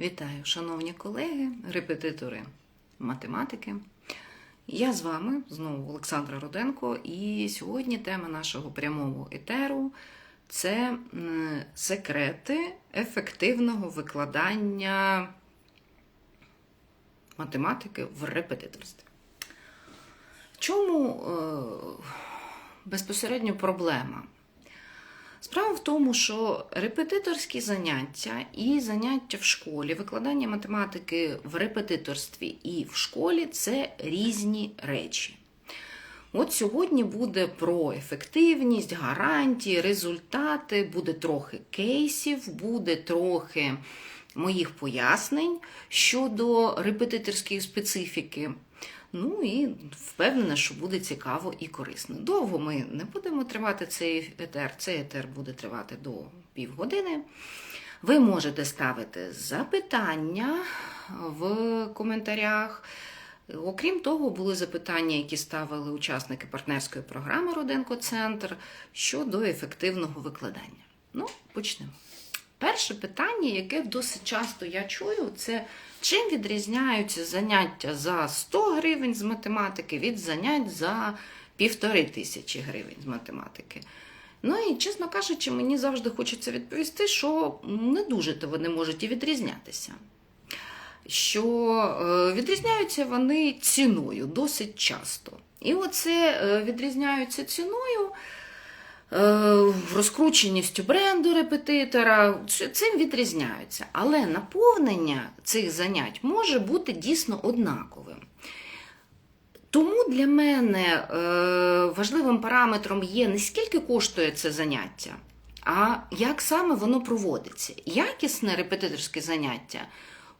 Вітаю, шановні колеги, репетитори математики. Я з вами знову Олександра Руденко, і сьогодні тема нашого прямого етеру це секрети ефективного викладання математики в репетиторстві. В чому е, безпосередньо проблема? Справа в тому, що репетиторські заняття і заняття в школі, викладання математики в репетиторстві і в школі це різні речі. От сьогодні буде про ефективність, гарантії, результати, буде трохи кейсів, буде трохи моїх пояснень щодо репетиторської специфіки. Ну і впевнена, що буде цікаво і корисно. Довго ми не будемо тривати цей етер. Цей етер буде тривати до півгодини. Ви можете ставити запитання в коментарях. Окрім того, були запитання, які ставили учасники партнерської програми Роденко Центр щодо ефективного викладання. Ну, почнемо. Перше питання, яке досить часто я чую, це чим відрізняються заняття за 100 гривень з математики від занять за півтори тисячі гривень з математики. Ну і, чесно кажучи, мені завжди хочеться відповісти, що не дуже то вони можуть і відрізнятися. Що е, відрізняються вони ціною досить часто. І оце е, відрізняються ціною розкрученістю бренду репетитора, цим відрізняються. Але наповнення цих занять може бути дійсно однаковим. Тому для мене е, важливим параметром є не скільки коштує це заняття, а як саме воно проводиться. Якісне репетиторське заняття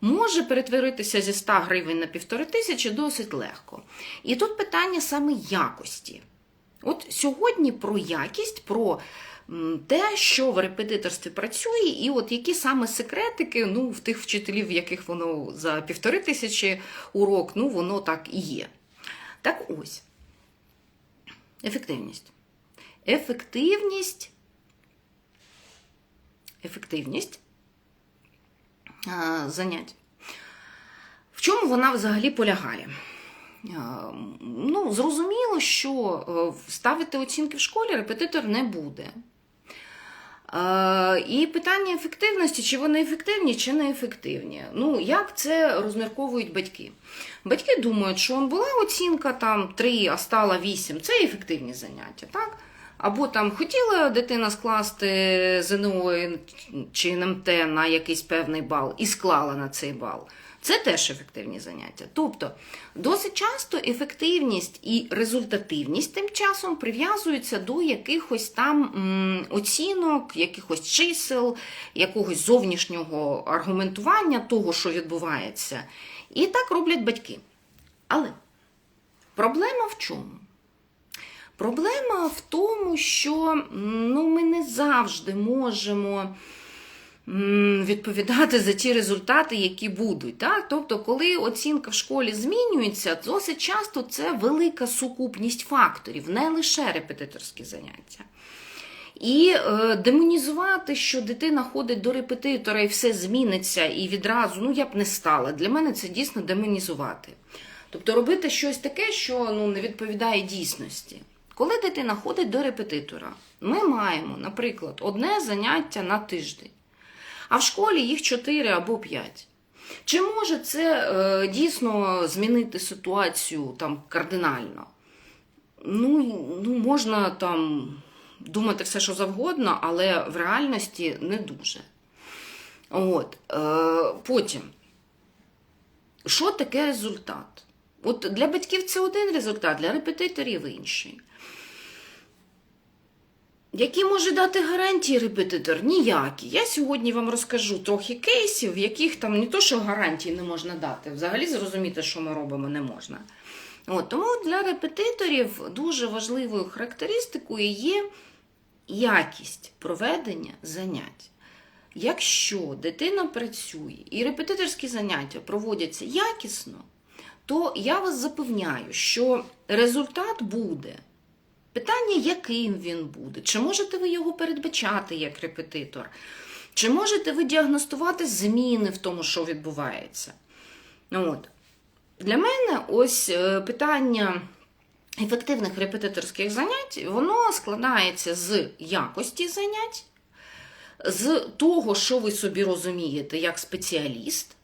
може перетворитися зі 100 гривень на півтори тисячі досить легко. І тут питання саме якості. От сьогодні про якість, про те, що в репетиторстві працює, і от які саме секретики ну, в тих вчителів, в яких воно за півтори тисячі урок, ну воно так і є. Так ось. Ефективність. Ефективність. Ефективність занять. В чому вона взагалі полягає? Ну, Зрозуміло, що ставити оцінки в школі репетитор не буде. І питання ефективності, чи вони ефективні, чи не ефективні. Ну, як це розмірковують батьки? Батьки думають, що була оцінка там 3, а стала 8, це ефективні заняття. так? Або там хотіла дитина скласти ЗНО чи НМТ на якийсь певний бал і склала на цей бал. Це теж ефективні заняття. Тобто досить часто ефективність і результативність тим часом прив'язуються до якихось там оцінок, якихось чисел, якогось зовнішнього аргументування того, що відбувається. І так роблять батьки. Але проблема в чому? Проблема в тому, що ну, ми не завжди можемо відповідати за ті результати, які будуть. Так? Тобто, коли оцінка в школі змінюється, досить часто це велика сукупність факторів, не лише репетиторські заняття. І е, демонізувати, що дитина ходить до репетитора і все зміниться, і відразу, ну я б не стала. Для мене це дійсно демонізувати. Тобто робити щось таке, що ну, не відповідає дійсності. Коли дитина ходить до репетитора, ми маємо, наприклад, одне заняття на тиждень а в школі їх 4 або 5. Чи може це е, дійсно змінити ситуацію там кардинально? Ну, ну, можна там думати все, що завгодно, але в реальності не дуже. От, е, Потім, що таке результат? От Для батьків це один результат, для репетиторів інший. Які може дати гарантії репетитор? Ніякі. Я сьогодні вам розкажу трохи кейсів, в яких там не то, що гарантії не можна дати, взагалі зрозуміти, що ми робимо, не можна. От, Тому для репетиторів дуже важливою характеристикою є якість проведення занять. Якщо дитина працює і репетиторські заняття проводяться якісно, то я вас запевняю, що результат буде. Питання, яким він буде, чи можете ви його передбачати як репетитор? Чи можете ви діагностувати зміни в тому, що відбувається? От. Для мене ось е, питання ефективних репетиторських занять, воно складається з якості занять, з того, що ви собі розумієте як спеціаліст,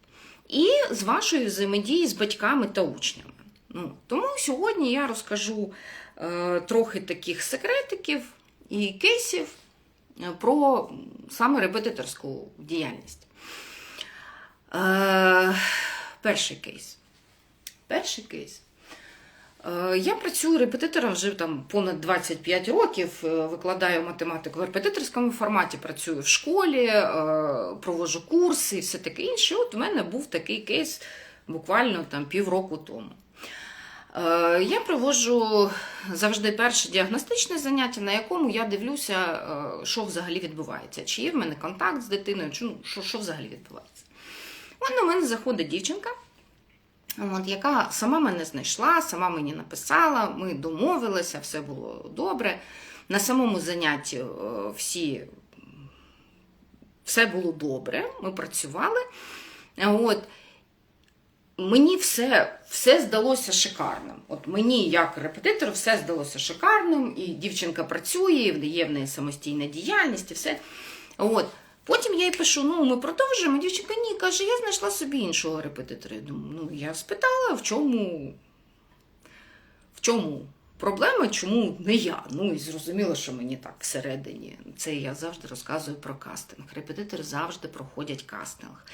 і з вашої взаємодії з батьками та учнями. Ну, Тому сьогодні я розкажу трохи таких секретиків і кейсів е, про саме репетиторську діяльність. Е, перший кейс. Перший кейс. Е, Я працюю репетитором вже там понад 25 років, е, викладаю математику в репетиторському форматі, працюю в школі, е, проводжу курси і все таке інше. От у мене був такий кейс буквально там півроку тому. Е, Я проводжу завжди перше діагностичне заняття, на якому я дивлюся, е, що взагалі відбувається. Чи є в мене контакт з дитиною, чи ну, що, що взагалі відбувається. От на мене заходить дівчинка, от, яка сама мене знайшла, сама мені написала, ми домовилися, все було добре. На самому занятті е, всі, все було добре, ми працювали. От, мені все, все здалося шикарним. От мені, як репетитору, все здалося шикарним, і дівчинка працює, і є в неї самостійна діяльність, і все. От. Потім я їй пишу: ну, ми продовжуємо. Дівчинка ні, каже, я знайшла собі іншого репетитора. Я думаю, ну я спитала, в чому, в чому проблема, чому не я. Ну і зрозуміло, що мені так всередині. Це я завжди розказую про кастинг. Репетитори завжди проходять кастинг.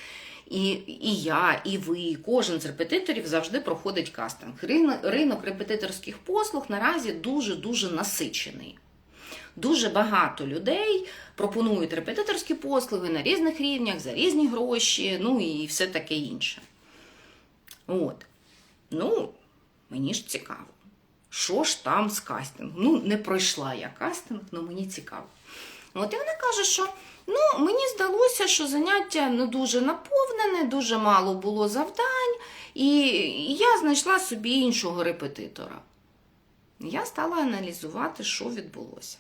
І, і я, і ви, і кожен з репетиторів завжди проходить кастинг. Ринок, репетиторських послуг наразі дуже-дуже насичений. Дуже багато людей пропонують репетиторські послуги на різних рівнях, за різні гроші, ну і все таке інше. От. Ну, мені ж цікаво. Що ж там з кастингом? Ну, не пройшла я кастинг, але мені цікаво. От і вона каже, що ну, мені здалося, що заняття не дуже наповнене, дуже мало було завдань, і я знайшла собі іншого репетитора. Я стала аналізувати, що відбулося.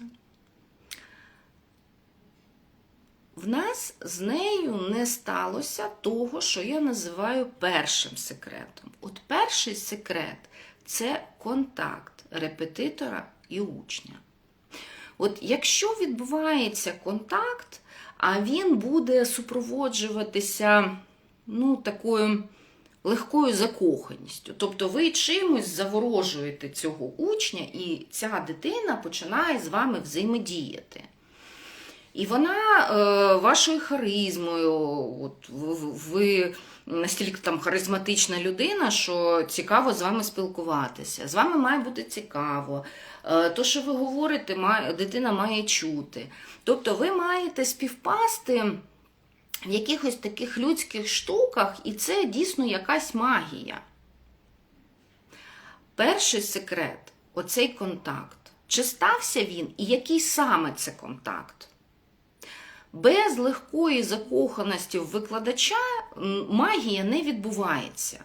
В нас з нею не сталося того, що я називаю першим секретом. От перший секрет це контакт репетитора і учня. От якщо відбувається контакт, а він буде супроводжуватися ну, такою легкою закоханістю. Тобто ви чимось заворожуєте цього учня, і ця дитина починає з вами взаємодіяти. І вона е, вашою харизмою, от, ви, настільки там харизматична людина, що цікаво з вами спілкуватися. З вами має бути цікаво. Е, то, що ви говорите, дитина має чути. Тобто ви маєте співпасти в якихось таких людських штуках, і це дійсно якась магія. Перший секрет оцей контакт. Чи стався він і який саме це контакт? Без легкої закоханості в викладача магія не відбувається.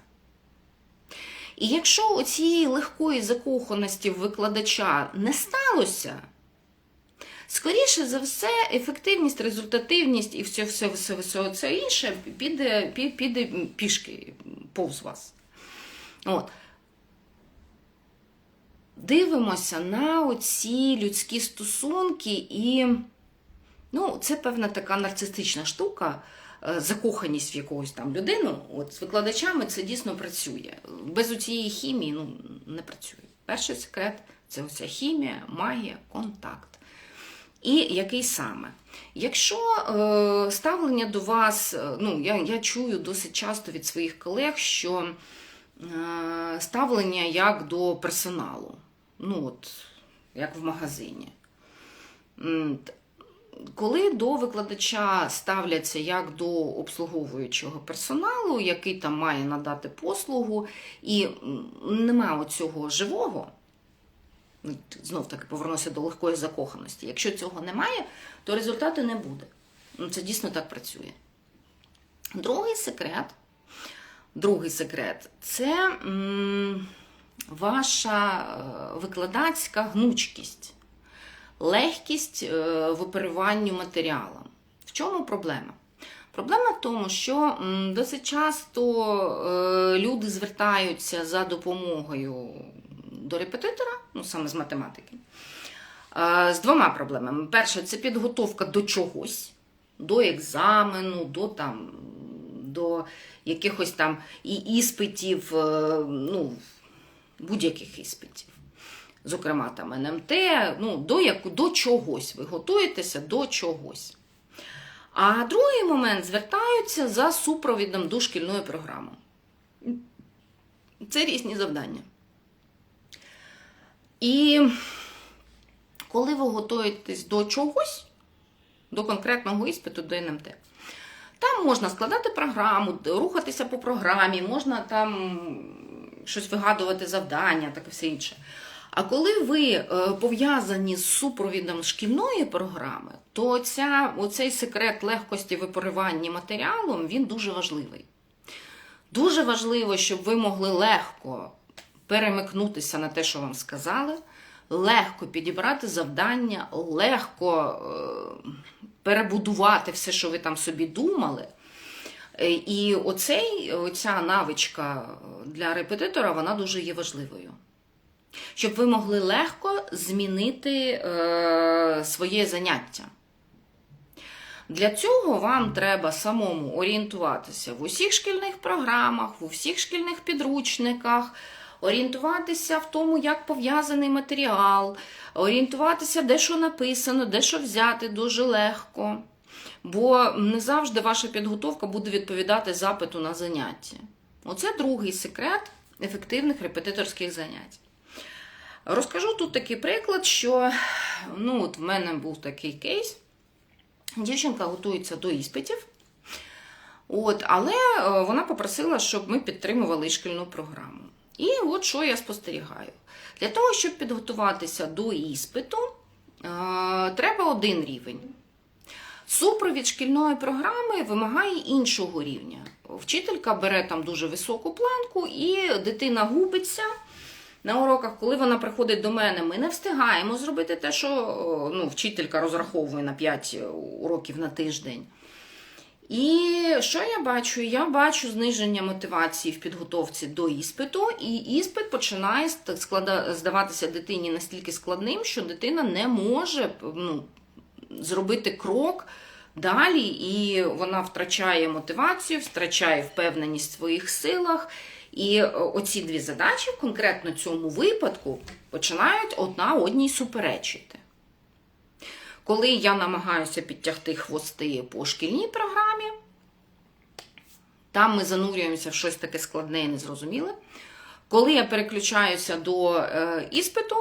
І якщо цієї легкої закоханості в викладача не сталося, скоріше за все, ефективність, результативність і все все, все, все, все інше піде, піде пішки повз вас. От. Дивимося на оці людські стосунки і. Ну, це певна така нарцистична штука, закоханість в якогось там людину. От з викладачами це дійсно працює. Без цієї хімії ну, не працює. Перший секрет це оця хімія, магія, контакт. І який саме? Якщо е, ставлення до вас, ну, я, я чую досить часто від своїх колег, що е, ставлення як до персоналу, ну от, як в магазині коли до викладача ставляться як до обслуговуючого персоналу, який там має надати послугу, і немає оцього живого, ну, знов таки повернуся до легкої закоханості. Якщо цього немає, то результату не буде. Ну, Це дійсно так працює. Другий секрет, другий секрет це м, ваша е, викладацька гнучкість легкість е, в оперуванню матеріалом. В чому проблема? Проблема в тому, що досить часто е, люди звертаються за допомогою до репетитора, ну саме з математики, е, з двома проблемами. Перше, це підготовка до чогось, до екзамену, до там. До якихось там і іспитів, ну, будь-яких іспитів. Зокрема, там НМТ, ну, до, яку, до чогось. Ви готуєтеся до чогось. А другий момент звертаються за супровідом до шкільної програми. Це різні завдання. І коли ви готуєтесь до чогось, до конкретного іспиту, до НМТ, там можна складати програму, рухатися по програмі, можна там щось вигадувати завдання, так і все інше. А коли ви е, пов'язані з супровідом шкільної програми, то ця, оцей секрет легкості випоривання матеріалом він дуже важливий. Дуже важливо, щоб ви могли легко перемикнутися на те, що вам сказали, легко підібрати завдання, легко е, перебудувати все, що ви там собі думали. Е, І оцей, оця навичка для репетитора вона дуже є важливою. Щоб ви могли легко змінити е, своє заняття. Для цього вам треба самому орієнтуватися в усіх шкільних програмах, в усіх шкільних підручниках, орієнтуватися в тому, як пов'язаний матеріал, орієнтуватися, де що написано, де що взяти дуже легко. Бо не завжди ваша підготовка буде відповідати запиту на заняття. Оце другий секрет ефективних репетиторських занять. Розкажу тут такий приклад, що ну, от в мене був такий кейс. Дівчинка готується до іспитів, от, але е, вона попросила, щоб ми підтримували шкільну програму. І от що я спостерігаю. Для того, щоб підготуватися до іспиту, е, треба один рівень. Супровід шкільної програми вимагає іншого рівня. Вчителька бере там дуже високу планку, і дитина губиться на уроках, коли вона приходить до мене, ми не встигаємо зробити те, що ну, вчителька розраховує на 5 уроків на тиждень. І що я бачу? Я бачу зниження мотивації в підготовці до іспиту, і іспит починає здаватися дитині настільки складним, що дитина не може ну, зробити крок далі, і вона втрачає мотивацію, втрачає впевненість в своїх силах. І оці дві задачі в конкретно цьому випадку починають одна одній суперечити. Коли я намагаюся підтягти хвости по шкільній програмі, там ми занурюємося в щось таке складне і незрозуміле. Коли я переключаюся до е, іспиту,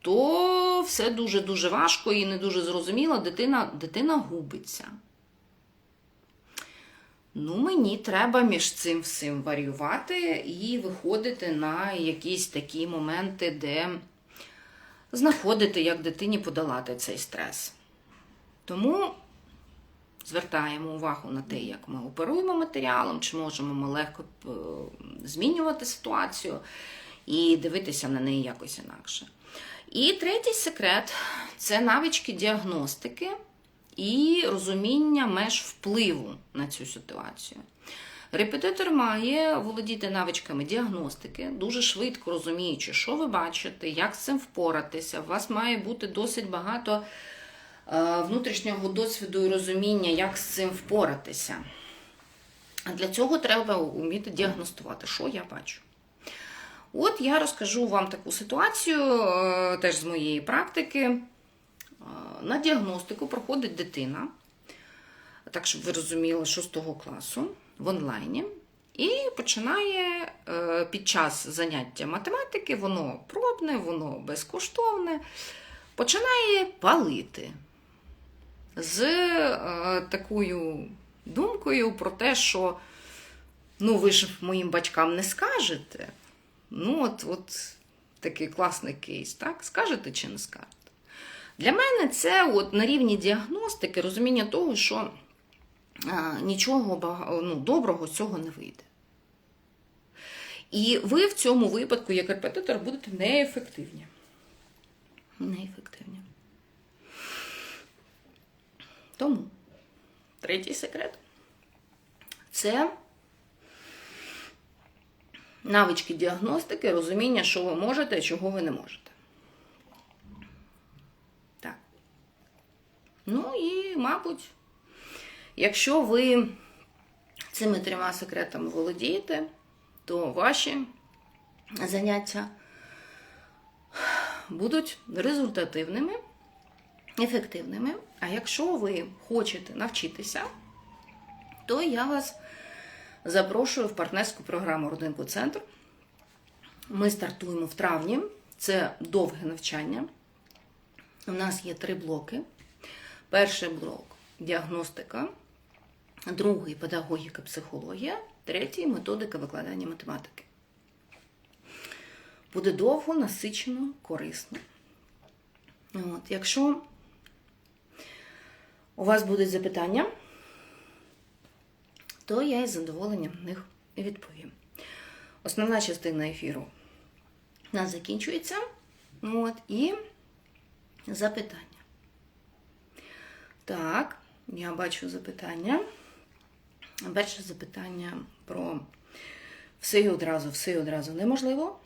то все дуже-дуже важко і не дуже зрозуміло, дитина, дитина губиться. Ну, мені треба між цим всім варіювати і виходити на якісь такі моменти, де знаходити, як дитині подолати цей стрес. Тому звертаємо увагу на те, як ми оперуємо матеріалом, чи можемо ми легко змінювати ситуацію і дивитися на неї якось інакше. І третій секрет це навички діагностики і розуміння меж впливу на цю ситуацію. Репетитор має володіти навичками діагностики, дуже швидко розуміючи, що ви бачите, як з цим впоратися. У вас має бути досить багато внутрішнього досвіду і розуміння, як з цим впоратися. А для цього треба вміти діагностувати, що я бачу. От я розкажу вам таку ситуацію, теж з моєї практики. На діагностику проходить дитина, так щоб ви розуміли, 6 класу в онлайні, і починає під час заняття математики, воно пробне, воно безкоштовне, починає палити з такою думкою про те, що ну, ви ж моїм батькам не скажете. Ну, от, от такий класний кейс, так? Скажете чи не скажете? Для мене це от на рівні діагностики розуміння того, що нічого ну, доброго з цього не вийде. І ви в цьому випадку, як репетитор, будете неефективні. Неефективні. Тому Третій секрет це навички діагностики, розуміння, що ви можете, а чого ви не можете. Так. Ну і, мабуть, якщо ви цими трьома секретами володієте, то ваші заняття будуть результативними, ефективними. А якщо ви хочете навчитися, то я вас запрошую в партнерську програму Родинку Центр. Ми стартуємо в травні. Це довге навчання. У нас є три блоки. Перший блок діагностика, другий педагогіка, психологія, третій методика викладання математики. Буде довго, насичено, корисно. От, якщо у вас будуть запитання, то я із задоволенням на них відповім. Основна частина ефіру у нас закінчується. От, і запитання. Так, я бачу запитання. Перше запитання про все і одразу, все і одразу неможливо.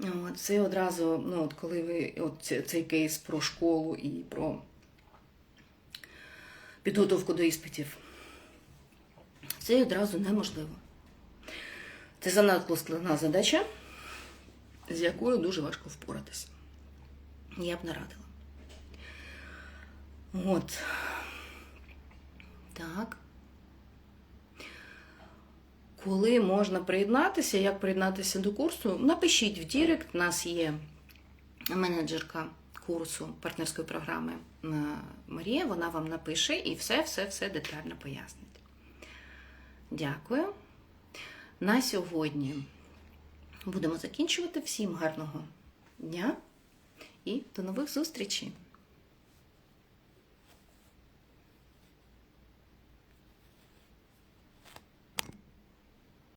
От, Це одразу, ну, от коли ви от цей кейс про школу і про підготовку до іспитів. Це одразу неможливо. Це занадто складна задача, з якою дуже важко впоратися. Я б не радила. От. Так. Коли можна приєднатися, як приєднатися до курсу, напишіть в Дірект. У нас є менеджерка курсу партнерської програми е, Марія. Вона вам напише і все-все-все детально пояснить. Дякую. На сьогодні будемо закінчувати. Всім гарного дня і до нових зустрічей!